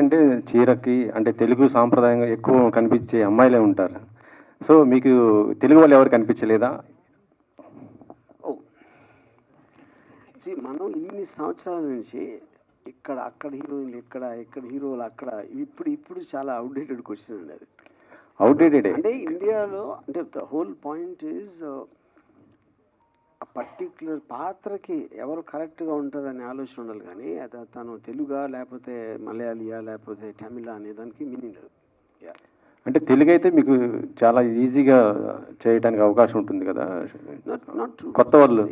అంటే చీరకి అంటే తెలుగు సాంప్రదాయంగా ఎక్కువ కనిపించే అమ్మాయిలే ఉంటారు. సో మీకు తెలుగు వాళ్ళు ఎవరు కనిపించలేదా? మనం ఇన్ని సంవత్సరాల నుంచి ఇక్కడ అక్కడ హీరోయిన్లు ఇక్కడ ఇక్కడ హీరోలు అక్కడ ఇప్పుడు ఇప్పుడు చాలా అవుట్డేటెడ్ క్వశ్చన్ అండి అది. అవుట్డేటెడ్ అంటే ఇండియాలో అంటే the whole point is particular పాత్రకి ఎవరు కరెక్ట్గా ఉంటుందనే ఆలోచన ఉండాలి కానీ అది తను తెలుగా లేకపోతే మలయాళీయా లేకపోతే తమిళ అనే దానికి మీనింగ్ లేదు. అంటే తెలుగు అయితే మీకు చాలా ఈజీగా చేయడానికి అవకాశం ఉంటుంది కదా? నాట్ నాట్ ట్రూ కొత్త వాళ్ళు.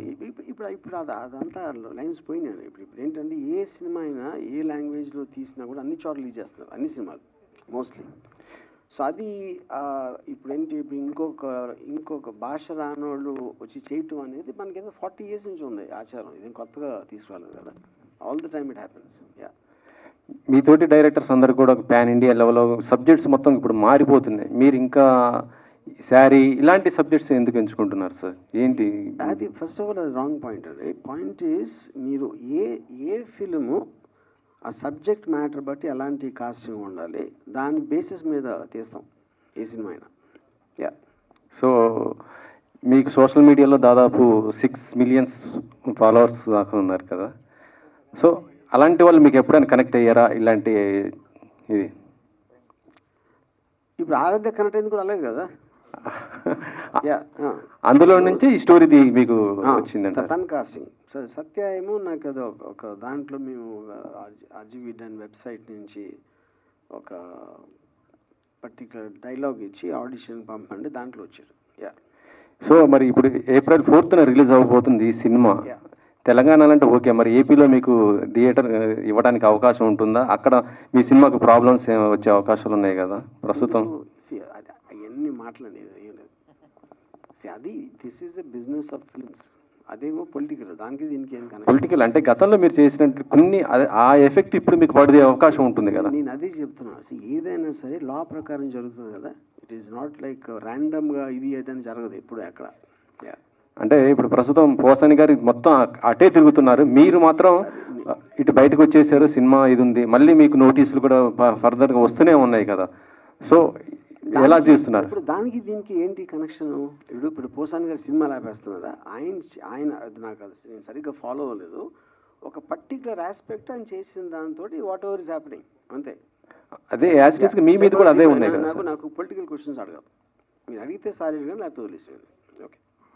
ఇప్పుడు ఇప్పుడు అది అదంతా లైన్స్ పోయినాయి ఇప్పుడు ఇప్పుడు ఏంటంటే ఏ సినిమా అయినా ఏ లాంగ్వేజ్లో తీసినా కూడా అన్ని చోట్ల రిలీజ్ చేస్తున్నారు అన్ని సినిమాలు మోస్ట్లీ సో అది ఇప్పుడు ఏంటి ఇప్పుడు ఇంకొక ఇంకొక భాష రానోళ్ళు వచ్చి చేయటం అనేది మనకి ఏదో ఫార్టీ ఇయర్స్ నుంచి ఉంది ఆచారం. ఇది కొత్తగా తీసుకురాలేదు కదా. All the time it happens yeah మీ తోటి డైరెక్టర్స్ అందరు కూడా పాన్ ఇండియా లెవెల్లో సబ్జెక్ట్స్ మొత్తం ఇప్పుడు మారిపోతున్నాయి. మీరు ఇంకా శారీ ఇలాంటి సబ్జెక్ట్స్ ఎందుకు ఎంచుకుంటున్నారు సార్? ఏంటి? అది ఫస్ట్ ఆఫ్ ఆల్ అది రాంగ్ పాయింట్ అండి పాయింట్ ఈస్ మీరు ఏ ఏ ఫిలిము ఆ సబ్జెక్ట్ మ్యాటర్ బట్టి ఎలాంటి కాస్టింగ్ ఉండాలి దాని బేసిస్ మీద తీస్తాం ఏ సినిమా అయినా. యా సో మీకు సోషల్ మీడియాలో దాదాపు సిక్స్ మిలియన్స్ ఫాలోవర్స్ దాకా ఉన్నారు కదా. సో అలాంటి వాళ్ళు మీకు ఎప్పుడైనా కనెక్ట్ అయ్యారా? ఇలాంటి ఇది? ఇప్పుడు ఆరాధ్య కనెక్ట్ అయింది కూడా అలాగే కదా? అందులో నుంచి ఈ స్టోరీ మీకు వచ్చిందంట తన కాస్టింగ్ సత్య ఏమో నాకు అది ఒక- దాంట్లో మేము అజివిడ్ అండ్ వెబ్సైట్ నుంచి ఒక పర్టికులర్ డైలాగ్ ఇచ్చి ఆడిషన్ పంపండి దాంట్లో వచ్చారు. యా సో మరి ఇప్పుడు ఏప్రిల్ ఫోర్త్న రిలీజ్ అవ్వబోతుంది ఈ సినిమా. యా తెలంగాణలో అంటే ఓకే మరి ఏపీలో మీకు థియేటర్ ఇవ్వడానికి అవకాశం ఉంటుందా? అక్కడ మీ సినిమాకు ప్రాబ్లమ్స్ వచ్చే అవకాశాలు ఉన్నాయి కదా ప్రస్తుతం? అవన్నీ మాట్లాడేది ఏం లేదు See, అది this is the business of films అదేమో పొలిటికల్ దానికి దీనికి ఏం కనెక్షన్ పొలిటికల్ అంటే గతంలో మీరు చేసినట్టు కొన్ని ఆ ఎఫెక్ట్ ఇప్పుడు మీకు పడే అవకాశం ఉంటుంది కదా. నేను అదే చెప్తున్నా. See, ఏదైనా సరే లా ప్రకారం జరుగుతుంది కదా. ఇట్ ఈస్ నాట్ లైక్ ర్యాండమ్గా ఇది ఏదైనా జరగదు ఎప్పుడు Yeah. అంటే ఇప్పుడు ప్రస్తుతం పోసాని గారు మొత్తం అటే తిరుగుతున్నారు. మీరు మాత్రం ఇటు బయటకు వచ్చేసారు సినిమా ఇది ఉంది. మళ్ళీ మీకు నోటీసులు కూడా ఫర్దర్గా వస్తూనే ఉన్నాయి కదా. సో ఎలా చూస్తున్నారు ఇప్పుడు దానికి దీనికి ఏంటి కనెక్షన్ ఇప్పుడు ఇప్పుడు పోసాన్ గారు సినిమా లేపేస్తున్నారా ఆయన ఆయన అది నాకు నేను సరిగ్గా ఫాలో అవ్వలేదు. ఒక పర్టికులర్ ఆస్పెక్ట్ ఆయన చేసిన దాంతో వాట్ ఎవర్ ఇస్ హ్యాపెనింగ్ అంతే. అదే యాజిటీస్గా మీ మీద కూడా అదే ఉన్నాయి నాకు. నాకు పొలిటికల్ క్వశ్చన్స్ అడగదు. మీరు అడిగితే సారీ లేకపోతే వదిలేసేయండి.